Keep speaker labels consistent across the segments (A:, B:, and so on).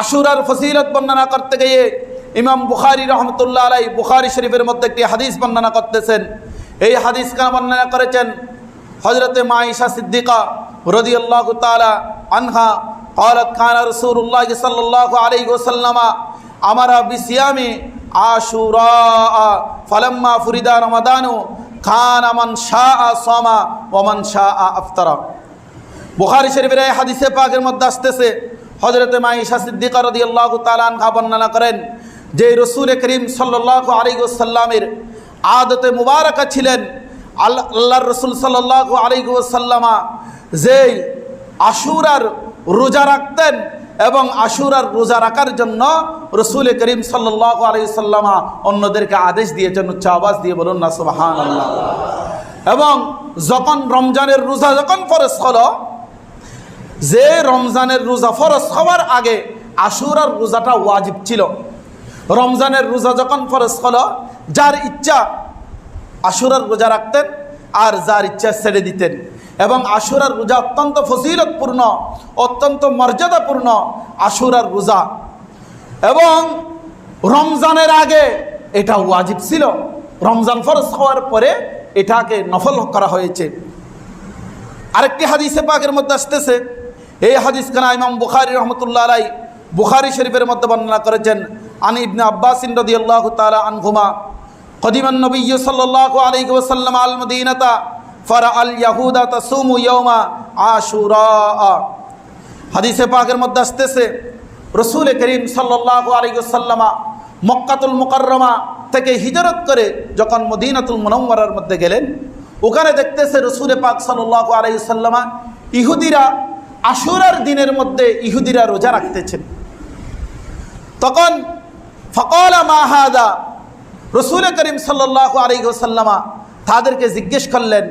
A: আশুরার ফসিলত বর্ণনা করতে গিয়ে ইমাম বুখারি রহমতুল্লাহ আলাই বুখারি শরীফের মধ্যে একটি হাদিস বর্ণনা করতেছেন এই হাদিস কেন বর্ণনা করেছেন হজরতে মাইশা সিদ্দিকা রদি আল্লাহ তালা আনহা قالت كان رسول الله صلى الله عليه وسلم أمر بصيام عاشوراء فلما فرد رمضان كان من شاء صام ومن شاء أفطر বুখারি শরীফের এই হাদিসে পাকের মধ্যে আসতেছে হজরতে মাইশা সিদ্দিকা রদি আল্লাহ বর্ণনা করেন যে রসুল করিম সাল্লাহ আলিগুসাল্লামের আদতে মুবারকা ছিলেন আল্লাহ আল্লাহর রসুল সাল্লাহ আলিগুসাল্লামা যে আশুরার রোজা রাখতেন এবং আশুরার রোজা রাখার জন্য রসুল করিম সাল্লাহ আলাইসাল্লামা অন্যদেরকে আদেশ দিয়েছেন, উচ্চ আওয়াজ দিয়ে বলুন না সুবাহান এবং যখন রমজানের রোজা যখন ফরজ হলো যে রমজানের রোজা ফরজ হওয়ার আগে আশুরার রোজাটা ওয়াজিব ছিল। রমজানের রোজা যখন ফরজ হলো, যার ইচ্ছা আশুরার রোজা রাখতেন আর যার ইচ্ছা ছেড়ে দিতেন। এবং আশুরার রোজা অত্যন্ত ফসিলতপূর্ণ অত্যন্ত মর্যাদাপূর্ণ আশুরার রোজা। এবং রমজানের আগে এটা ওয়াজিব ছিল। রমজান ফরজ হওয়ার পরে এটাকে নফল করা হয়েছে। আরেকটি হাদিসে পাকের মধ্যে আসতেছে এই হাদিস কানা ইমাম বুখারি রহমতুল্লাহ আলাই বুখারি শরীফের মধ্যে বর্ণনা করেছেন, আনি ইবনে আব্বাস রদি আল্লাহ তালা আনহুমা, কদিমান নবী সাল্লাহ আলাইহি ওয়াসাল্লাম আল মদিনাতা ফরা আল ইয়াহুদা তাসুমু ইয়ৌমা আশুরা। হাদিসে পাকের মধ্যে আসতেছে, রসুল করিম সাল্লাহ আলাইসাল্লামা মক্কাতুল মুকাররমা থেকে হিজরত করে যখন মদিনাতুল মুনম্মরার মধ্যে গেলেন, ওখানে দেখতেছে রসুল পাক সাল্লাহ আলাইসাল্লামা ইহুদিরা আশুরার দিনের মধ্যে ইহুদিরা রোজা রাখতেছেন। তখন ফকলা মাহাদা রসুল করিম সাল্লাহ আলাইসাল্লামা তাদেরকে জিজ্ঞেস করলেন,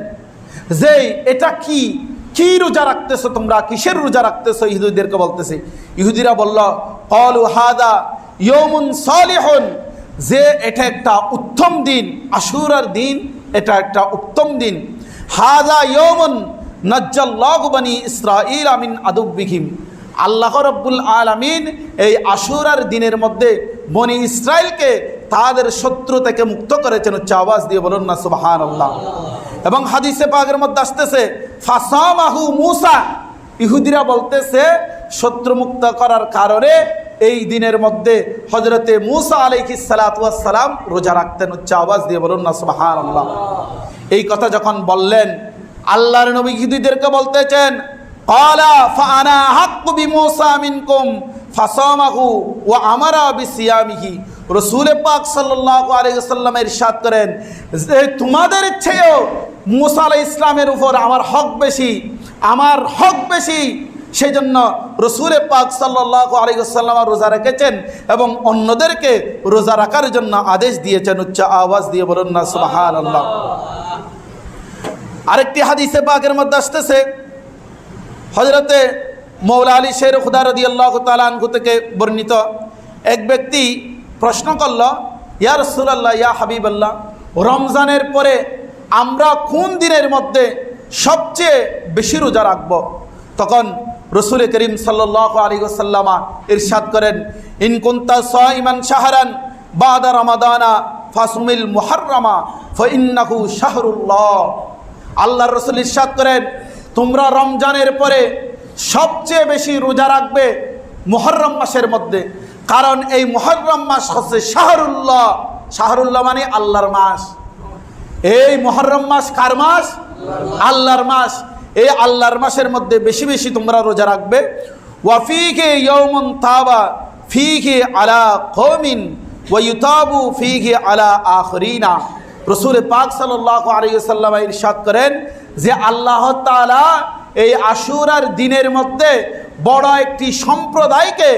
A: যে, এটা কি? কি রোজা রাখতেছো তোমরা? কিসের রোজা রাখতেছো? ইহুদিদেরকে বলতেছে। ইহুদিরা বলল, কলু হাদা ইয়মুন সালিহন, যে, এটা একটা উত্তম দিন, আশুরার দিন, এটা একটা উত্তম দিন। হাদা ইয়মুন নজ্জাল্লাহু বানি ইসরাইল আমিন আদুবিহিম আল্লাহ রব্বুল আলামিন এই আশুরার দিনের মধ্যে বনি ইসরায়েলকে তাদের শত্রু থেকে মুক্ত করেছেন, হচ্ছে আওয়াজ দিয়ে বলুন না সুবাহান আল্লাহ এবং হাদিসে পাগের মধ্যে আসতেছে, ফাসামাহু মুসা। ইহুদিরা বলতেছে, শত্রুমুক্ত করার কারণে এই দিনের মধ্যে হজরতে মুসা আলাইহি সালাম রোজা রাখতেন, হচ্ছে আওয়াজ দিয়ে বলুন না সুবাহান আল্লাহ এই কথা যখন বললেন আল্লাহর নবী খিদিদেরকে বলতেছেন, কলা ফানা হাক্কু বি মোসা মিনকুম ফাসামাহু ও আমারা বি সিয়ামিহি রসুল পাক সাল্লাহু আলহিসাল্লাম ইরশাদ করেন যে, তোমাদের ইচ্ছেও মুসা আলাই ইসলামের উপর আমার হক বেশি, আমার হক বেশি। সেই জন্য রসুরে পাক সাল্লাহ আলিয়াল্লাম রোজা রেখেছেন এবং অন্যদেরকে রোজা রাখার জন্য আদেশ দিয়েছেন, উচ্চ আওয়াজ দিয়ে বলুন না সুবাহ আল্লাহ আরেকটি হাদিসে পাকের মধ্যে আসতেছে হজরতে মৌলা আলী শের খুদা রদি আল্লাহ তালানহু থেকে বর্ণিত এক ব্যক্তি প্রশ্ন করল, ইয়া রসুলাল্লাহ, ইয়া হাবিব আল্লাহ রমজানের পরে আমরা কোন দিনের মধ্যে সবচেয়ে বেশি রোজা রাখব? তখন রসুল করিম সাল্লাহ আলী ওসাল্লামা ইরশাদ করেন ইনকুন্তা সাইমান শাহরান বাদা রমাদানা ফাসুমিল মুহাররামা ফইন্নাহু শাহরুল্লাহ। আল্লাহর রসুল ইরশাদ করেন, তোমরা রমজানের পরে সবচেয়ে বেশি রোজা রাখবে মোহরম মাসের মধ্যে। কারণ এই মোহরম মাস হচ্ছে শাহরুল্লাহ। শাহরুল্লাহ মানে আল্লাহর মাস। এই মোহরম মাস কার মাস? আল্লাহর মাস। এই আল্লাহর মাসের মধ্যে বেশি বেশি তোমরা রোজা রাখবে। ওয়াফিকে ইয়মন তাবা ফিকে আলা কৌমিন ওয়ুতাবু ফিকে আলা আখরিনা। রসুল পাক সাল্লাহ আলিয়াল্লাম ইরশাদ করেন যে আল্লাহ তালা এই আশুরার দিনের মধ্যে বড় একটি সম্প্রদায়কে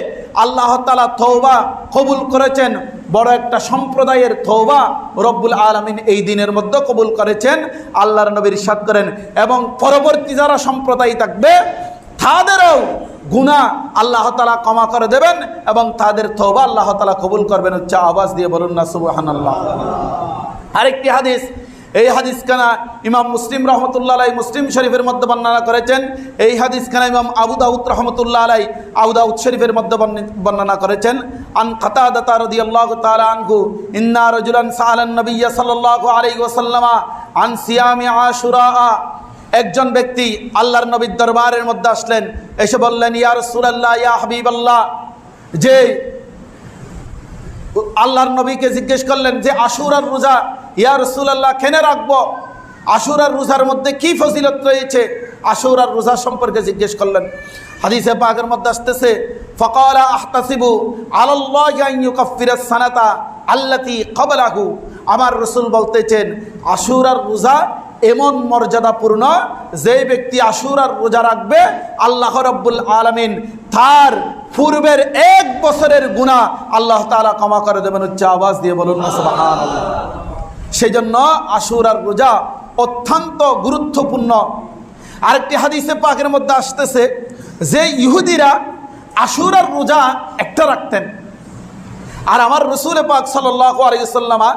A: আল্লাহ তালা থৌবা কবুল করেছেন। বড় একটা সম্প্রদায়ের থৌবা রব্বুল আলমিন এই দিনের মধ্যে কবুল করেছেন, আল্লাহর নবীর সাদ করেন এবং পরবর্তী যারা সম্প্রদায় থাকবে, তাদেরও গুণা আল্লাহ তালা ক্ষমা করে দেবেন এবং তাদের থৌবা আল্লাহ তালা কবুল করবেন। হচ্ছে আওয়াজ দিয়ে বলুন না সুবাহান আল্লাহ আরেকটি হাদিস, এই হাদিস খানা ইমাম মুসলিম রহমতুল্লাহ আলাই মুসলিম শরীফের মধ্যে বর্ণনা করেছেন। এই হাদিস খানা ইমাম আবু দাউদ রহমতুল্লাহ আলাই আবু দাউদ শরীফের মধ্যে বর্ণি- বর্ণনা করেছেন। আন কাতাদাতা রাদিয়াল্লাহু তাআলা আনহু, ইন্না রাজুলান সাআলান নবিয়্য সাল্লাল্লাহু আলাইহি ওয়াসাল্লামা আন সিয়ামি আশুরা। একজন ব্যক্তি আল্লাহর নবীর দরবারের মধ্যে আসলেন, এসে বললেন, ইয়া রাসূলুল্লাহ, ইয়া হাবিবাল্লাহ। যে আল্লাহর নবীকে জিজ্ঞেস করলেন যে, আশুরার রোজা ইয়া রসুলাল্লাহ, খেনে রাখব। আশুরার রোজার মধ্যে কি ফজিলত রয়েছে? আশুরার রোজা সম্পর্কে জিজ্ঞেস করলেন। হাদিসে পাকের মধ্যে আসতেছে, ফকালা আহতাসিবু সানাতা আল্লাতি কবলাহু আমার রসুল বলতেছেন, আশুরার রোজা এমন মর্যাদাপূর্ণ যে ব্যক্তি আশুরার রোজা রাখবে, আল্লাহ রব্বুল আলমিন তার পূর্বের এক বছরের গুণা আল্লাহ তাআলা ক্ষমা করে দেবেন। উচ্চ আওয়াজ দিয়ে বলুন। সেই জন্য আশুরার রোজা অত্যন্ত গুরুত্বপূর্ণ। আরেকটি হাদিসে পাকের মধ্যে আসতেছে যে ইহুদিরা আশুরার রোজা একটা রাখতেন। আর আমার রসুল পাক সাল্লাহ আলাইসাল্লামা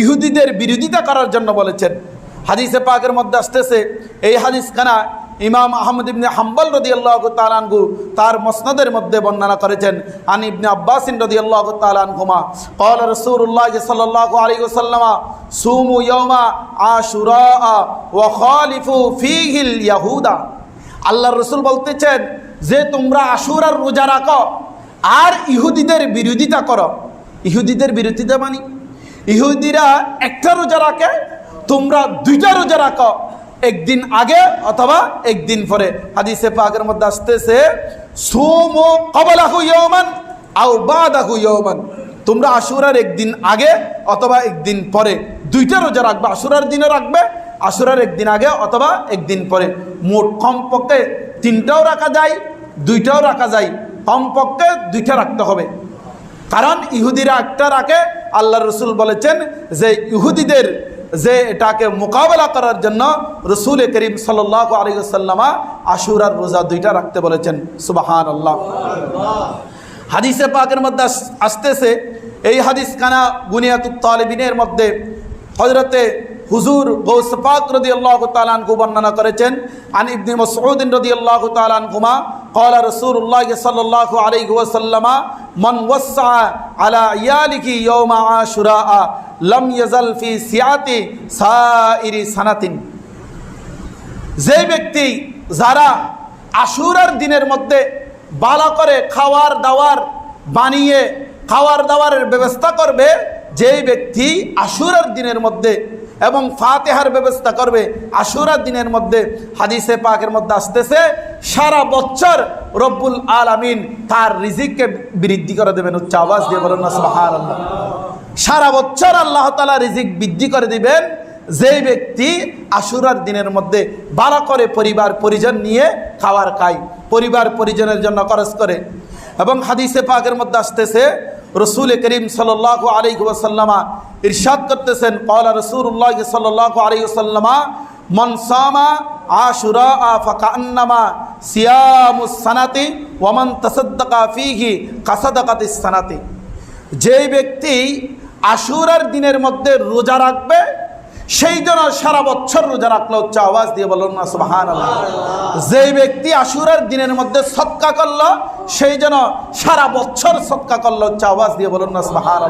A: ইহুদিদের বিরোধিতা করার জন্য বলেছেন। হাদিসে পাকের মধ্যে আসতেছে, এই হাদিস খানা ইমাম আহমদ ইবনে হাম্বল রদি আল্লাহ তালানগু তার মসনদের মধ্যে বর্ণনা করেছেন। আন ইবনে আব্বাসিন রদি আল্লাহ তালানহুমা কল রসুল্লাহ সাল্লাহ আলী ওসাল্লামা সুমু ইয়মা আশুরা ইয়াহুদা। আল্লাহ রসুল বলতেছেন যে তোমরা আশুরার রোজা রাখো আর ইহুদিদের বিরোধিতা করো। ইহুদিদের বিরোধিতা মানি? ইহুদিরা একটা রোজা রাখে, তোমরা দুইটা রোজা রাখো, একদিন আগে অথবা একদিন পরে। হাদিসে পাকের মধ্যে আসতেছে, সোম কবলাহু ইয়মান আও বাদাহু ইয়মান তোমরা আশুরার একদিন আগে অথবা একদিন পরে। দুইটা রোজা রাখবে আশুরার দিনে রাখবে আশুরার একদিন আগে অথবা একদিন পরে। মোট কমপক্ষে তিনটাও রাখা যায়, দুইটাও রাখা যায়। কমপক্ষে দুইটা রাখতে হবে। কারণ ইহুদিরা একটা রাখে আল্লাহ রসুল বলেছেন যে ইহুদিদের যে এটাকে মোকাবেলা করার জন্য রসুল করিম সাল্লাহ আলিয়াল্লামা আশুরার রোজা দুইটা রাখতে বলেছেন। সুবাহান আল্লাহ হাদিসে পাকের মধ্যে আসতেছে, এই হাদিস কানা বুনিয়াতুত তালেবিনের মধ্যে হজরতে হুজুর গৌস পাক রদি আল্লাহ তালানকু বর্ণনা করেছেন আন ইবনে মসউদিন রদি আল্লাহ তালানকুমা قال رسول الله صلى الله عليه وسلم من وسع على عياله يوم عاشوراء لم يزل في سعة سائر سنة যে ব্যক্তি যারা আশুরার দিনের মধ্যে বালা করে খাওয়ার দাওয়ার বানিয়ে খাওয়ার দাওয়ারের ব্যবস্থা করবে যেই ব্যক্তি আশুরার দিনের মধ্যে এবং ফাতেহার ব্যবস্থা করবে, আশুরার দিনের মধ্যে হাদিসে পাকের মধ্যে আসতেছে, সারা বছর রব্বুল আলামিন তার রিজিককে বৃদ্ধি করে দেবেন উচ্চ আওয়াজ দিয়ে বলেন সুবহানাল্লাহ। সারা বছর আল্লাহ তালা রিজিক বৃদ্ধি করে দিবেন, যেই ব্যক্তি আশুরার দিনের মধ্যে বাড়া করে পরিবার পরিজন নিয়ে খাবার খায়, পরিবার পরিজনের জন্য খরচ করে এবং হাদিসে পাকের মধ্যে আসতেছে রসুল করিম সাল্লাহ আলী ওসাল্লামা ইরশাদ করতেছেন কলা রসুল্লাহ সাল্লাহ আলী ওসাল্লামা মনসামা আশুরা ফাকান্নামা সিয়ামুস সিয়ামুসানাতে ওমন তসদ্দকা ফিহি কাসাদাকাতিস সানাতি। যেই ব্যক্তি আশুরার দিনের মধ্যে রোজা রাখবে সেই জন্য সারা বছর রোজা রাখল হচ্ছে আওয়াজ দিয়ে বলল না সুবাহান যে ব্যক্তি আশুরার দিনের মধ্যে সৎকা করল, সেই জন্য সারা বছর সৎকা করল হচ্ছে আওয়াজ দিয়ে বলুন না সুবাহান